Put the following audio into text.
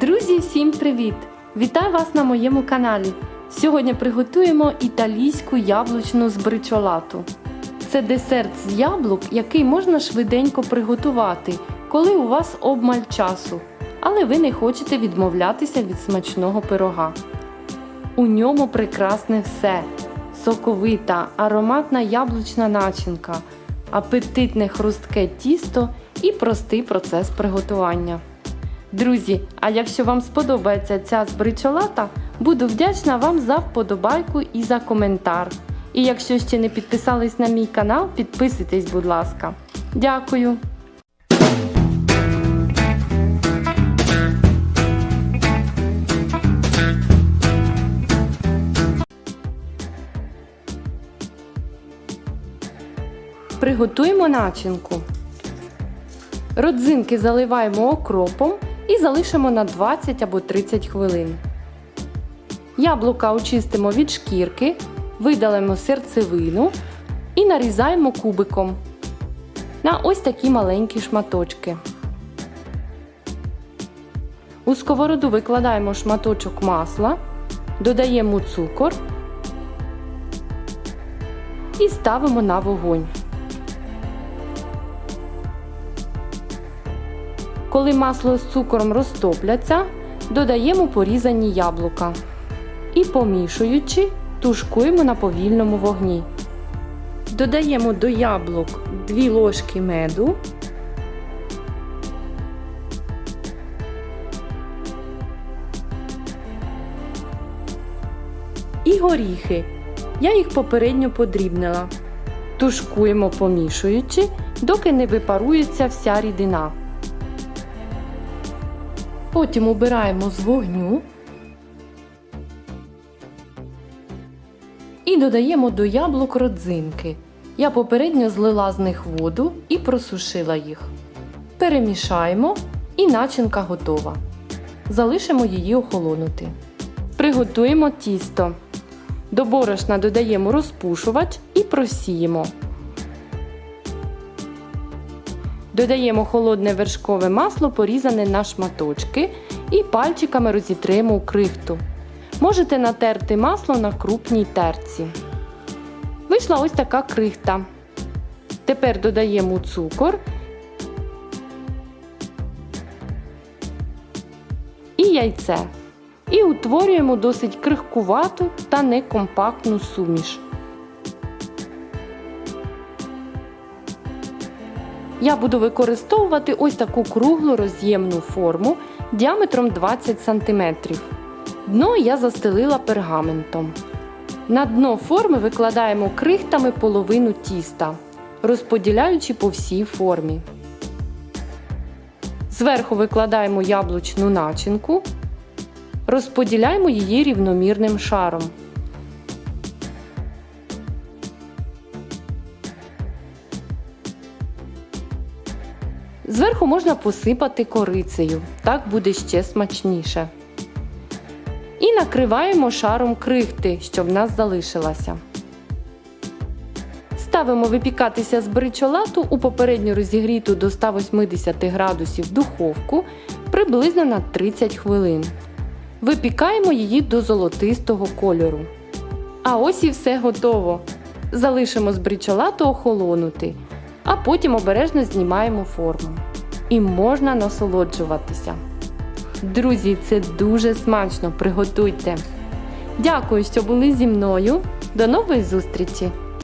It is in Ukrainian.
Друзі, всім привіт! Вітаю вас на моєму каналі. Сьогодні приготуємо італійську яблучну збричолату. Це десерт з яблук, який можна швиденько приготувати, коли у вас обмаль часу, але ви не хочете відмовлятися від смачного пирога. У ньому прекрасне все: соковита, ароматна яблучна начинка, апетитне хрустке тісто і простий процес приготування. Друзі, а якщо вам сподобається ця збричолата, буду вдячна вам за вподобайку і за коментар. І якщо ще не підписались на мій канал, підписуйтесь, будь ласка. Дякую! Приготуємо начинку. Родзинки заливаємо окропом і залишимо на 20 або 30 хвилин. Яблука очистимо від шкірки, видалимо серцевину і нарізаємо кубиком на ось такі маленькі шматочки. У сковороду викладаємо шматочок масла, додаємо цукор і ставимо на вогонь. Коли масло з цукором розтопляться, додаємо порізані яблука і, помішуючи, тушкуємо на повільному вогні. Додаємо до яблук 2 ложки меду. І горіхи. Я їх попередньо подрібнила. Тушкуємо помішуючи, доки не випарується вся рідина. Потім убираємо з вогню і додаємо до яблук родзинки. Я попередньо злила з них воду і просушила їх. Перемішаємо і начинка готова. Залишимо її охолонути. Приготуємо тісто. До борошна додаємо розпушувач і просіємо. Додаємо холодне вершкове масло, порізане на шматочки, і пальчиками розітримо крихту. Можете натерти масло на крупній терці. Вийшла ось така крихта. Тепер додаємо цукор і яйце. І утворюємо досить крихкувату та некомпактну суміш. Я буду використовувати ось таку круглу роз'ємну форму діаметром 20 см. Дно я застелила пергаментом. На дно форми викладаємо крихтами половину тіста, розподіляючи по всій формі. Зверху викладаємо яблучну начинку, розподіляємо її рівномірним шаром. Зверху можна посипати корицею, так буде ще смачніше. І накриваємо шаром крихти, що в нас залишилася. Ставимо випікатися з бричолату у попередньо розігріту до 180 градусів духовку приблизно на 30 хвилин. Випікаємо її до золотистого кольору. А ось і все готово. Залишимо з бричолату охолонути, а потім обережно знімаємо форму. І можна насолоджуватися. Друзі, це дуже смачно, приготуйте. Дякую, що були зі мною. До нової зустрічі!